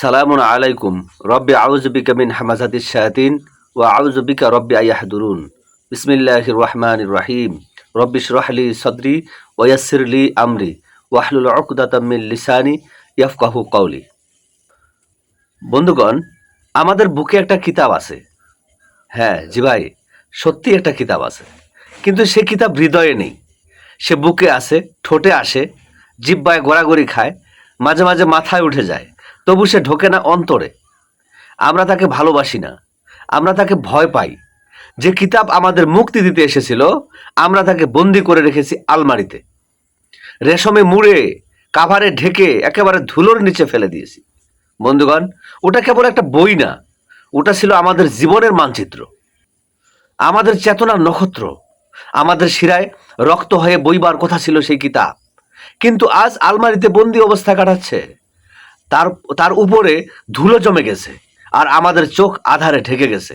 সালামুন আলাইকুম। রব্বি আউজবিকা মিন হামাজাতিস শায়াতিন ওয়া আউজবিকা রব্বি আয়াহদুরুন বিসমিল্লাহির রহমানির রহিম। রব্বি শরহলি সদরি ওয়াসিরলি আমরি ওয়াহলুল উকদাতাম মিন লিসানি ইয়াফকাহু কওলি। বন্ধুগণ, আমাদের বুকে একটা কিতাব আছে। হ্যাঁ জি ভাই, সত্যি একটা কিতাব আছে। কিন্তু সে কিতাব হৃদয়ে নেই। সে বুকে আসে, ঠোঁটে আসে, জিব্বায় গড়াগড়ি খায়, মাঝে মাঝে মাথায় উঠে যায়। তবু সে ঢোকে না অন্তরে। আমরা তাকে ভালোবাসি না। আমরা তাকে ভয় পাই। যে কিতাব আমাদের মুক্তি দিতে এসেছিল, আমরা তাকে বন্দি করে রেখেছি আলমারিতে। রেশমে মুড়ে, কাভারে ঢেকে, একেবারে ধুলোর নিচে ফেলে দিয়েছি। বন্ধুগণ, ওটা কেবল একটা বই না। ওটা ছিল আমাদের জীবনের মানচিত্র। আমাদের চেতনার নক্ষত্র। আমাদের শিরায় রক্ত হয়ে বইবার কথা ছিল সেই কিতাব। কিন্তু আজ আলমারিতে বন্দি অবস্থা কাটাচ্ছে। তার তার উপরে ধুলো জমে গেছে আর আমাদের চোখ আধারে ঢেকে গেছে।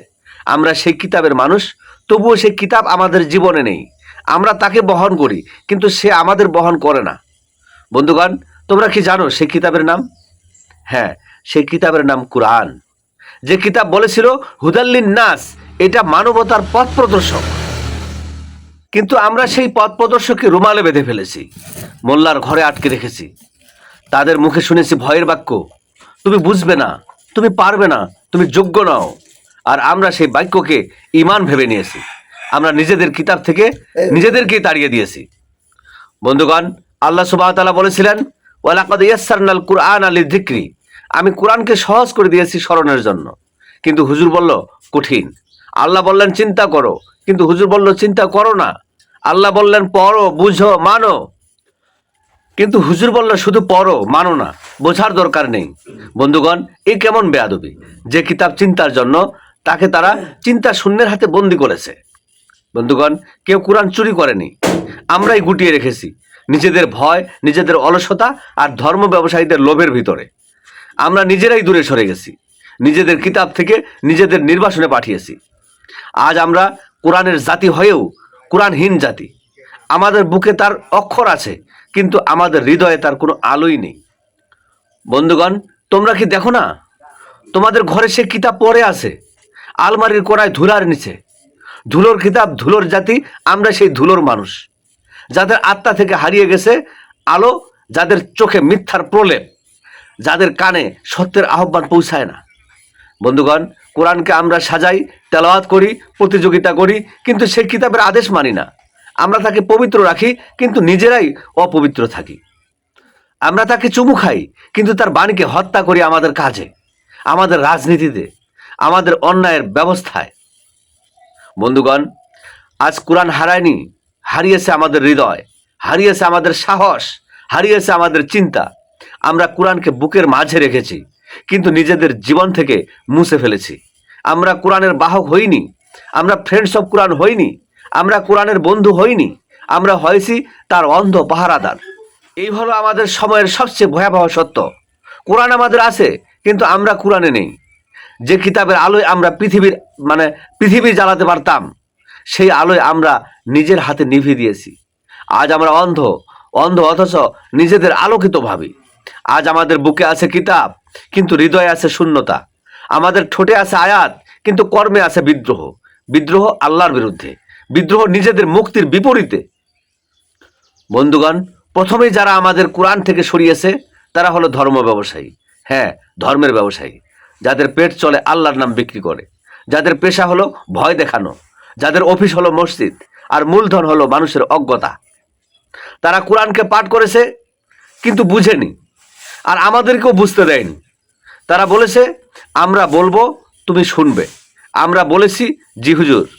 আমরা সেই কিতাবের মানুষ, তবুও সেই কিতাব আমাদের জীবনে নেই। আমরা তাকে বহন করি, কিন্তু সে আমাদের বহন করে না। বন্ধুগণ, তোমরা কি জানো সেই কিতাবের নাম? হ্যাঁ সেই কিতাবের নাম কুরআন। যে কিতাব বলেছিল হুদাল্লিন নাস এটা মানবতার পথ প্রদর্শক। কিন্তু আমরা সেই পথ প্রদর্শককে রুমালে বেঁধে ফেলেছি, মোল্লার ঘরে আটকে রেখেছি। তাদের মুখে শুনেছি ভয়ের বাক্য। তুমি বুঝবে না তুমি পারবে না তুমি যোগ্য নাও। আর আমরা সেই বাক্যকে ইমান ভেবে নিয়েছি। আমরা নিজেদের কিতাব থেকে নিজেদেরকেই তাড়িয়ে দিয়েছি। বন্ধুগণ আল্লাহ সুবাহ তাআলা বলেছিলেন ওয়ালাকাদ ইয়াসসারনাল কুরআন আলি যিকরি আমি কোরআনকে সহজ করে দিয়েছি স্মরণের জন্য। কিন্তু হুজুর বলল কঠিন। আল্লাহ বললেন চিন্তা করো। কিন্তু হুজুর বলল চিন্তা করো না। আল্লাহ বললেন পড়ো বুঝো মানো। কিন্তু হুজুর বলল, শুধু পড়ো, মানো না, বোঝার দরকার নেই। বন্ধুগণ, এ কেমন বেয়াদবি? যে কিতাব চিন্তার জন্য তাকে তারা চিন্তা শূন্যের হাতে বন্দি করেছে। বন্ধুগণ, কেউ কোরআন চুরি করেনি। আমরাই গুটিয়ে রেখেছি, নিজেদের ভয়, নিজেদের অলসতা আর ধর্ম ব্যবসায়ীদের লোভের ভিতরে। আমরা নিজেরাই দূরে সরে গেছি, নিজেদের কিতাব থেকে নিজেদের নির্বাসনে পাঠিয়েছি। আজ আমরা কোরআনের জাতি হয়েও কোরআনহীন জাতি। আমাদের বুকে তার অক্ষর আছে কিন্তু আমাদের হৃদয়ে তার কোনো আলোই নেই। বন্ধুগণ, তোমরা কি দেখো না? তোমাদের ঘরে সে কিতাব পড়ে আছে, আলমারির কোনায় ধুলার নিচে। ধুলোর কিতাব, ধুলোর জাতি, আমরা সেই ধুলোর মানুষ, যাদের আত্মা থেকে হারিয়ে গেছে আলো, যাদের চোখে মিথ্যার প্রলেপ, যাদের কানে সত্যের আহ্বান পৌঁছায় না। বন্ধুগণ, কোরআনকে আমরা সাজাই, তেলাওয়াত করি, প্রতিযোগিতা করি, কিন্তু সেই কিতাবের আদেশ মানি না। আমরা তাকে পবিত্র রাখি, কিন্তু নিজেরাই অপবিত্র থাকি। আমরা তাকে চুমু খাই, কিন্তু তার বাণীকে হত্যা করি আমাদের কাজে, আমাদের রাজনীতিতে, আমাদের অন্যায়ের ব্যবস্থায়। বন্ধুগণ, আজ কোরআন হারায়নি, হারিয়েছে আমাদের হৃদয়, হারিয়েছে আমাদের সাহস, হারিয়েছে আমাদের চিন্তা। আমরা কোরআনকে বুকের মাঝে রেখেছি, কিন্তু নিজেদের জীবন থেকে মুছে ফেলেছি। আমরা কোরআনের বাহক হইনি, আমরা ফ্রেন্ডস অফ কোরআন হইনি আমরা কোরআনের বন্ধু হইনি, আমরা হয়েছি তার অন্ধ পাহারাদার। এই হলো আমাদের সময়ের সবচেয়ে ভয়াবহ সত্য। কোরআন আমাদের আছে, কিন্তু আমরা কোরআনে নেই। যে কিতাবের আলোয় আমরা পৃথিবীর মানে পৃথিবী জ্বালাতে পারতাম, সেই আলোয় আমরা নিজের হাতে নিভিয়ে দিয়েছি। আজ আমরা অন্ধ অন্ধ অথচ নিজেদের আলোকিত ভাবি। আজ আমাদের বুকে আছে কিতাব, কিন্তু হৃদয়ে আছে শূন্যতা। আমাদের ঠোঁটে আছে আয়াত, কিন্তু কর্মে আছে বিদ্রোহ। বিদ্রোহ আল্লাহর বিরুদ্ধে। বিদ্রোহ নিজেদের মুক্তির বিপরীতে। বন্ধুগণ, প্রথমেই যারা আমাদের কোরআন থেকে সরিয়েছে, তারা হলো ধর্ম ব্যবসায়ী। হ্যাঁ ধর্মের ব্যবসায়ী। যাদের পেট চলে আল্লাহর নাম বিক্রি করে। যাদের পেশা হলো ভয় দেখানো। যাদের অফিস হলো মসজিদ। আর মূলধন হলো মানুষের অজ্ঞতা। তারা কোরআনকে পাঠ করেছে, কিন্তু বুঝেনি। আর আমাদেরকেও বুঝতে দেয়নি। তারা বলেছে, আমরা বলব, তুমি শুনবে। আমরা বলেছি, জি হুজুর।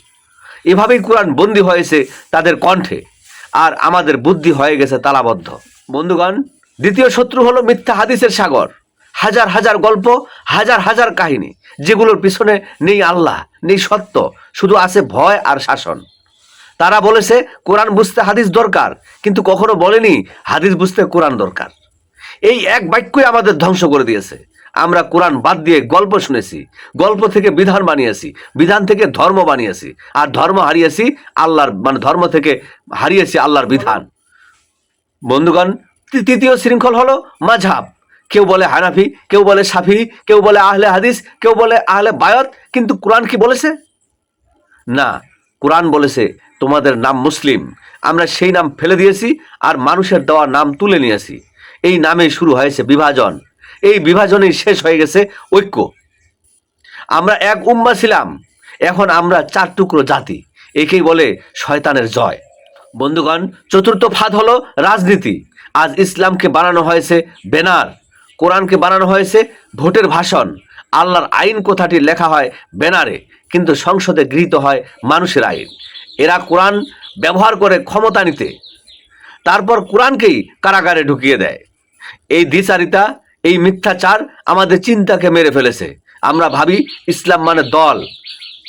এভাবেই কোরআন বন্দী হয়েছে তাদের কণ্ঠে। আর আমাদের বুদ্ধি হয়ে গেছে তালাবদ্ধ। বন্ধুগণ, দ্বিতীয় শত্রু হলো মিথ্যা হাদিসের সাগর। হাজার হাজার গল্প, হাজার হাজার কাহিনী, যেগুলোর পিছনে নেই আল্লাহ, নেই সত্য, শুধু আছে ভয় আর শাসন। তারা বলেছে, কোরআন বুঝতে হাদিস দরকার, কিন্তু কখনো বলেনি হাদিস বুঝতে কোরআন দরকার। এই এক বাক্যই আমাদের ধ্বংস করে দিয়েছে। আমরা কোরআন বাদ দিয়ে গল্প শুনেছি, গল্প থেকে বিধান বানিয়েছি, বিধান থেকে ধর্ম বানিয়েছি, আর ধর্ম হারিয়েছি আল্লাহর মানে ধর্ম থেকে হারিয়েছি আল্লাহর বিধান। বন্ধুগণ তৃতীয় শৃঙ্খল হলো মাঝাব কেউ বলে হানাফি, কেউ বলে সাফি, কেউ বলে আহলে হাদিস, কেউ বলে আহলে বায়ত, কিন্তু কোরআন কি বলেছে? না, কোরআন বলেছে, তোমাদের নাম মুসলিম, আমরা সেই নাম ফেলে দিয়েছি, আর মানুষের দেওয়া নাম তুলে নিয়েছি। এই নামে শুরু হয়েছে বিভাজন। এই বিভাজনেই শেষ হয়ে গেছে ঐক্য। আমরা এক উম্মা ছিলাম, এখন আমরা চার টুকরো জাতি, একেই বলে শয়তানের জয়। বন্ধুগণ, চতুর্থ ফাঁদ হলো রাজনীতি। আজ ইসলামকে বানানো হয়েছে ব্যানার, কোরআনকে বানানো হয়েছে ভোটের ভাষণ, আল্লাহর আইন কথাটি লেখা হয় ব্যানারে, কিন্তু সংসদে গৃহীত হয় মানুষের আইন। এরা কোরআন ব্যবহার করে ক্ষমতা নিতে, তারপর কোরআনকেই কারাগারে ঢুকিয়ে দেয়। এই দ্বিচারিতা এই মিথ্যাচার আমাদের চিন্তাকে মেরে ফেলেছে। আমরা ভাবি ইসলাম মানে দল।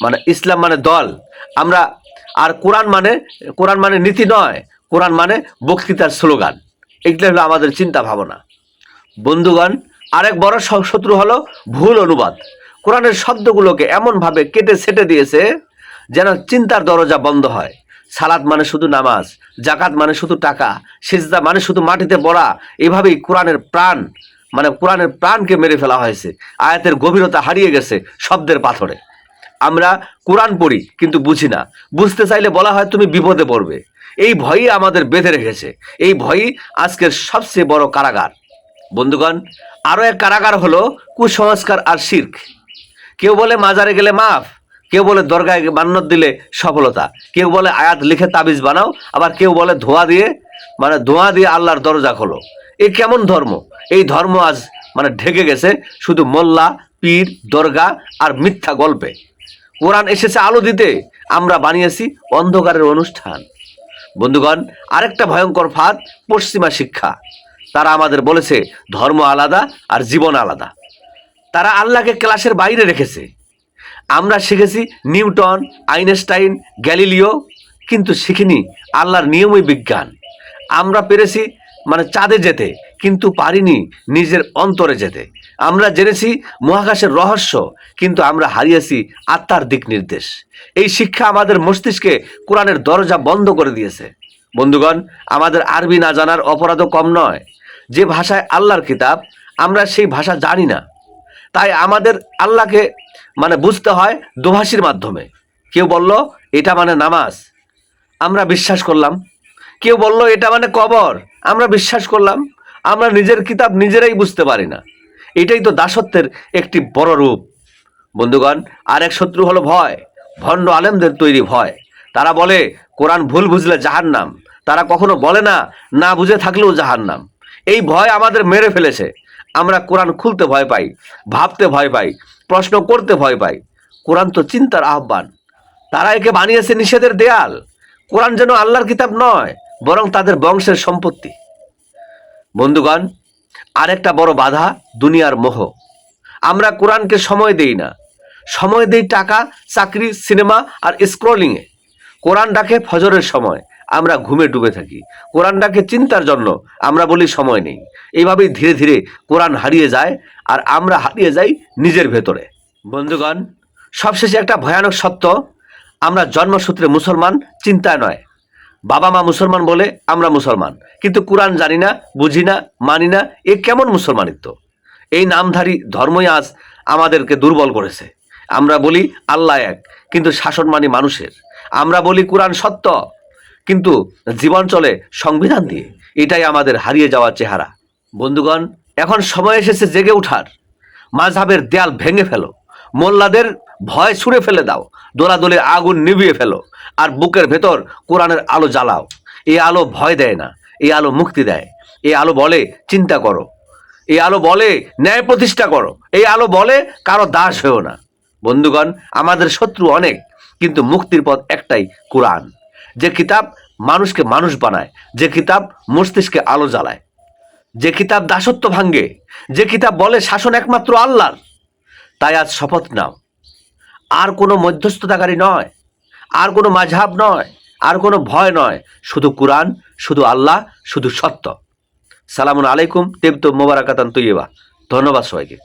মানে ইসলাম মানে দল। আমরা আর কোরআন মানে কোরআন মানে নীতি নয়। কোরআন মানে বক্তৃতার স্লোগান। এগুলো হলো আমাদের চিন্তা ভাবনা। বন্ধুগণ, আরেক বড় শত্রু হলো ভুল অনুবাদ। কোরআনের শব্দগুলোকে এমনভাবে কেটে সেটে দিয়েছে যেন চিন্তার দরজা বন্ধ হয়। সালাদ মানে শুধু নামাজ জাকাত মানে শুধু টাকা, সিজদা মানে শুধু মাটিতে পড়া এভাবেই কোরআনের প্রাণ মানে কোরআনের প্রাণকে মেরে ফেলা হয়েছে, আয়াতের গভীরতা হারিয়ে গেছে শব্দের পাথরে। আমরা কোরআন পড়ি, কিন্তু বুঝি না। বুঝতে চাইলে বলা হয় তুমি বিপদে পড়বে। এই ভয়ই আমাদের বেঁধে রেখেছে। এই ভয়ই আজকের সবচেয়ে বড় কারাগার। বন্ধুগণ, আরও এক কারাগার হলো কুসংস্কার আর শির্ক। কেউ বলে মাজারে গেলে মাফ, কেউ বলে দরগায় মান্নত দিলে সফলতা, কেউ বলে আয়াত লিখে তাবিজ বানাও, আবার কেউ বলে ধোয়া দিয়ে মানে ধোঁয়া দিয়ে আল্লাহর দরজা খোলো। এ কেমন ধর্ম? এই ধর্ম আজ মানে ঢেকে গেছে শুধু মোল্লা, পীর, দরগা আর মিথ্যা গল্পে। কোরআন এসেছে আলো দিতে, আমরা বানিয়েছি অন্ধকারের অনুষ্ঠান। বন্ধুগণ, আরেকটা ভয়ঙ্কর ফাঁদ, পশ্চিমা শিক্ষা। তারা আমাদের বলেছে, ধর্ম আলাদা আর জীবন আলাদা। তারা আল্লাহকে ক্লাসের বাইরে রেখেছে। আমরা শিখেছি নিউটন, আইনস্টাইন, গ্যালিলিও, কিন্তু শিখিনি আল্লাহর নিয়মই বিজ্ঞান। আমরা পেরেছি মানে চাঁদে যেতে, কিন্তু পারিনি নিজের অন্তরে যেতে। আমরা জেনেছি মহাকাশের রহস্য, কিন্তু আমরা হারিয়েছি আত্মার দিক নির্দেশ। এই শিক্ষা আমাদের মস্তিষ্কে কোরআনের দরজা বন্ধ করে দিয়েছে। বন্ধুগণ, আমাদের আরবি না জানার অপরাধও কম নয়। যে ভাষায় আল্লাহর কিতাব, আমরা সেই ভাষা জানি না। তাই আমাদের আল্লাহকে মানে বুঝতে হয় দোভাষীর মাধ্যমে। কেউ বলল, এটা মানে নামাজ। আমরা বিশ্বাস করলাম। কেউ বলল, এটা মানে কবর। আমরা বিশ্বাস করলাম, আমরা নিজের কিতাব নিজেরাই বুঝতে পারি না। এটাই তো দাসত্বের একটি বড় রূপ। বন্ধুগণ, আরেক শত্রু হলো ভয়, ভণ্ড আলেমদের তৈরি ভয়। তারা বলে, কোরআন ভুল বুঝলে জাহার নাম তারা কখনো বলে না না বুঝে থাকলেও জাহার নাম এই ভয় আমাদের মেরে ফেলেছে। আমরা কোরআন খুলতে ভয় পাই, ভাবতে ভয় পাই, প্রশ্ন করতে ভয় পাই। কোরআন তো চিন্তার আহ্বান। তারা একে বানিয়েছে নিষেধের দেয়াল। কোরআন যেন আল্লাহর কিতাব নয় বরং তাদের বংশের সম্পত্তি। বন্ধুগণ, আরেকটা বড় বাধা দুনিয়ার মোহ। আমরা কোরআনকে সময় দেই না। সময় দেই টাকা, চাকরি, সিনেমা আর স্ক্রলিংয়ে কোরআন ডাকে ফজরের সময়, আমরা ঘুমে ডুবে থাকি। কোরআন ডাকে চিন্তার জন্য, আমরা বলি সময় নেই। এইভাবেই ধীরে ধীরে কোরআন হারিয়ে যায় আর আমরা হারিয়ে যাই নিজের ভেতরে। বন্ধুগণ, সবশেষে একটা ভয়ানক সত্য, আমরা জন্মসূত্রে মুসলমান, চিন্তায় নয়। বাবা মা মুসলমান বলে আমরা মুসলমান। কিন্তু কোরআন জানি না, বুঝি না, মানি না, এ কেমন মুসলমানিত্ব? এই নামধারী ধর্মই আজ আমাদেরকে দুর্বল করেছে। আমরা বলি আল্লাহ এক, কিন্তু শাসন মানি মানুষের। আমরা বলি কোরআন সত্য, কিন্তু জীবন চলে সংবিধান দিয়ে। এটাই আমাদের হারিয়ে যাওয়ার চেহারা। বন্ধুগণ, এখন সময় এসেছে জেগে ওঠার মাঝহাবের দেয়াল ভেঙে ফেলো। মোল্লাদের ভয় ছুঁড়ে ফেলে দাও। দোলাদলে আগুন নিভিয়ে ফেলো। আর বুকের ভেতর কোরআনের আলো জ্বালাও। এই আলো ভয় দেয় না এই আলো মুক্তি দেয়। এই আলো বলে চিন্তা করো। এই আলো বলে ন্যায় প্রতিষ্ঠা করো। এই আলো বলে কারও দাস হয়েও না। বন্ধুগণ, আমাদের শত্রু অনেক, কিন্তু মুক্তির পথ একটাই কোরআন। যে কিতাব মানুষকে মানুষ বানায়, যে কিতাব মস্তিষ্কে আলো জ্বালায়, যে কিতাব দাসত্ব ভাঙ্গে যে কিতাব বলে শাসন একমাত্র আল্লাহর, তাই আজ শপথ নাও। আর কোনো মধ্যস্থতাকারী নয়। আর কোনো মাঝহাব নয়, আর কোনো ভয় নয়। শুধু কোরআন, শুধু আল্লাহ, শুধু সত্য। সালামুন আলাইকুম তেবতো মোবারকাতান তৈবা ধন্যবাদ সবাইকে।